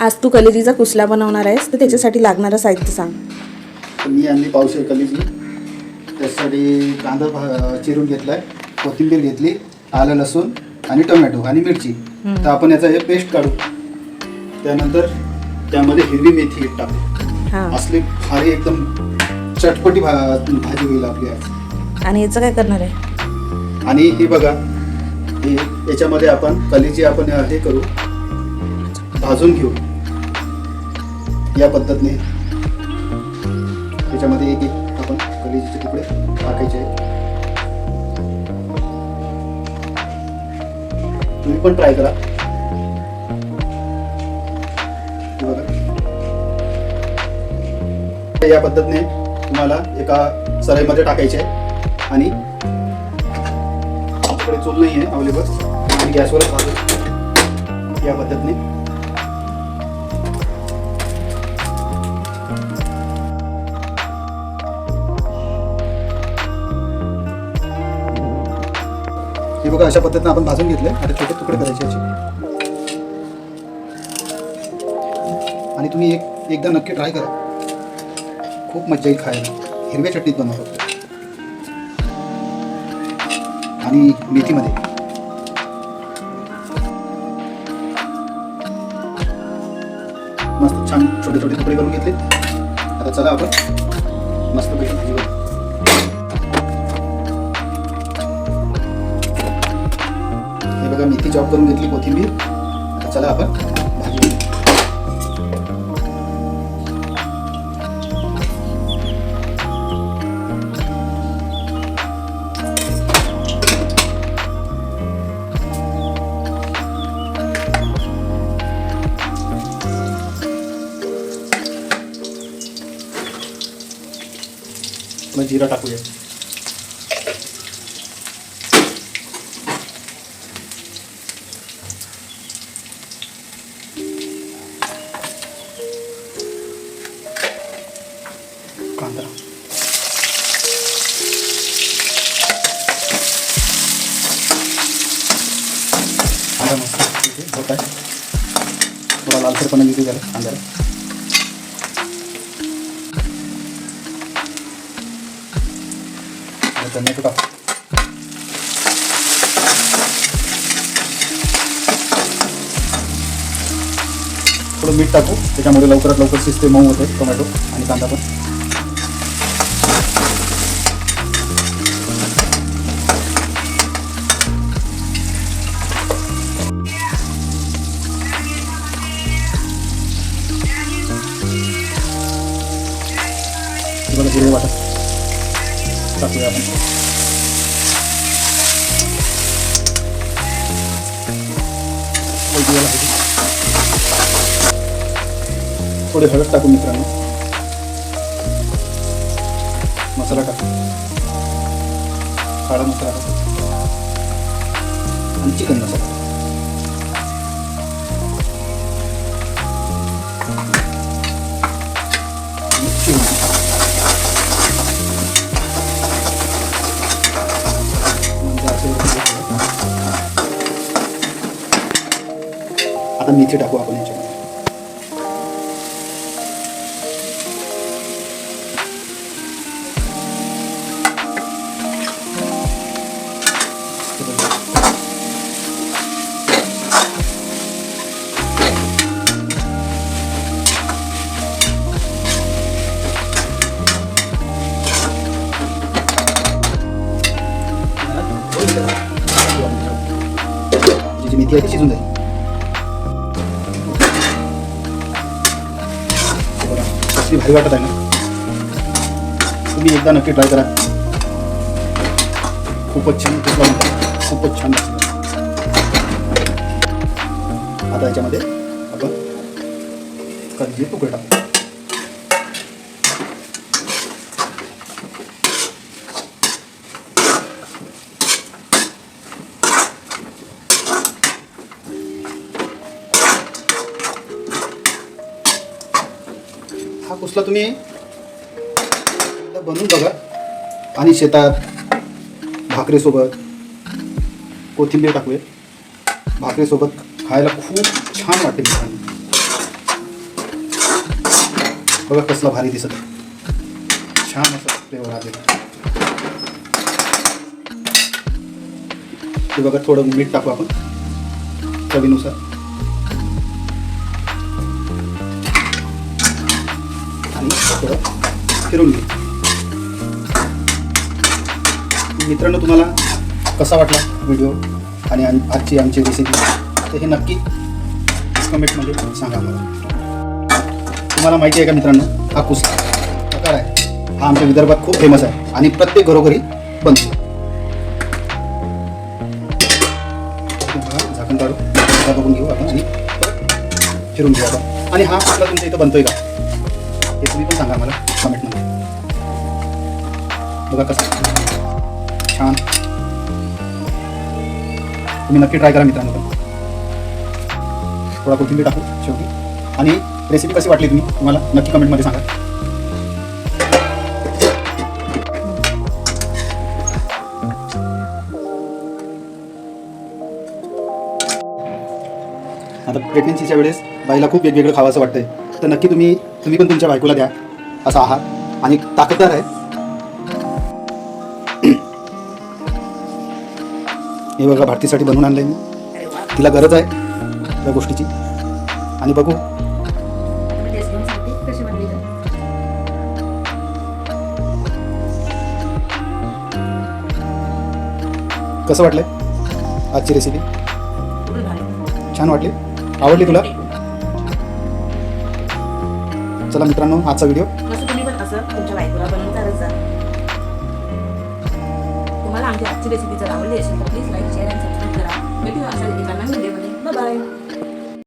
आज तू कलेजीचा कुसला बनवणार आहेस तर त्याच्यासाठी लागणारं साहित्य सांग. मी आणली पावशेर कलेजी त्यासाठी कांदा चिरून घेतला आहे कोथिंबीर घेतली आलं लसूण आणि टोमॅटो आणि मिरची. तर आपण याचा हे पेस्ट काढू. त्यानंतर त्यामध्ये हिरवी मेथी टाकू. असली भारी एकदम चटपटी भा भाजी होईल आपली आणि याचं काय करणार आहे? आणि हे बघा हे याच्यामध्ये आपण कलेजी आपण हे करू. भाजून घेऊ. या पद्धतीने त्याच्यामध्ये एक एक आपण कलेजीचे तुकडे टाकायचे आहेत. तुम्ही पण ट्राय करा. बघा. या पद्धतीने तुम्हाला एका सराईमध्ये टाकायचे आहे आणि आमच्याकडे चूल नाही आहे अवेलेबल आणि गॅसवरच भाजू या पद्धतीने हे बघा अशा पद्धतीने आपण भाजून घेतले आता छोटे तुकडे करायचे याचे. आणि तुम्ही एक एकदा नक्की ट्राय करा. खूप मजा येईल खायला. हिरव्या चटणीत बनवतो. आणि मेथीमध्ये. मस्त छान छोटे छोटे तुकडे करून घेतले आता चला आपण मस्त पैकी भाजी बघा मेथी चॉप करून घेतली कोथिंबीर. आता चला आपण भाजी जिरा टाकूया. होत. आहे थोडा लालसरपणा निघू द्याला कांद्याला आता टाक. थोडं मीठ टाकू. त्याच्यामध्ये लवकरात लवकर शिजते मऊ होते टोमॅटो आणि कांदा पण. हे बघा हिरवे वाटत टाकूया आपण हळदी याला हळदी. थोडे हळद टाकू मित्रांनो मसाला टाकू काळा मसाला टाकू आणि चिकन मसाला आता मेथी टाकू आपण याच्यामध्ये जी जी मेथी आहे ती शिजून जाईल हे किती भारी वाटत आहे ना? तुम्ही एकदा नक्की ट्राय करा. खूपच छान खूपच छान आता याच्यामध्ये आपण कधी तुकडे. टाकू हा तुम्ही? बनवून बघा. आणि शेतात भाकरीसोबत कोथिंबीर टाकूया भाकरीसोबत खायला खूप छान वाटते बघा कसला भारी दिसत छान असं फ्लेवर आलेलं ते बघा थोडं मीठ टाकू आपण चवीनुसार. आणि थोडं फिरून घेऊ मित्रांनो तुम्हाला कसा वाटला व्हिडिओ आणि आजची आमची रेसिपी तर हे नक्की कमेंटमध्ये सांगा मला. तुम्हाला माहिती आहे का मित्रांनो हा कुस्ता प्रकार आहे. हा आमच्या विदर्भात खूप फेमस आहे आणि प्रत्येक घरोघरी बनतो. झाकण काढू. बघून घेऊ आपण आणि फिरून घेऊ आपण. आणि हा आपला तुमच्या इथं बनतोय का? तुम्ही पण सांगा मला कमेंटमध्ये बघा कसं छान. तुम्ही नक्की ट्राय करा मित्रांनो थोडा कोथिंबीर टाकू शेवटी. आणि रेसिपी कशी वाटली तुम्ही तुम्हाला नक्की कमेंटमध्ये सांगा. आता प्रेग्नेन्सीच्या वेळेस बाईला खूप वेगवेगळं खावं वाटतंय. तर नक्की तुम्ही तुम्ही पण तुमच्या बायकोला द्या असा आहात आणि ताकददार आहे. हे बघा भारतीसाठी बनवून आणलंय मी. तिला गरज आहे त्या गोष्टीची. आणि बघू. कसं वाटलंय आजची रेसिपी छान वाटली. आवडली तुला? चला मित्रांनो आजचा व्हिडिओ मस्त तुम्ही पण असं तुमच्या बायकोला बनवून चालत जा. तुम्हाला आमची आजची रेसिपी जर आवडली असेल तर प्लीज लाईक शेअर आणि सबस्क्राईब करा. भेटूया अशा एका नवीन व्हिडिओमध्ये बाय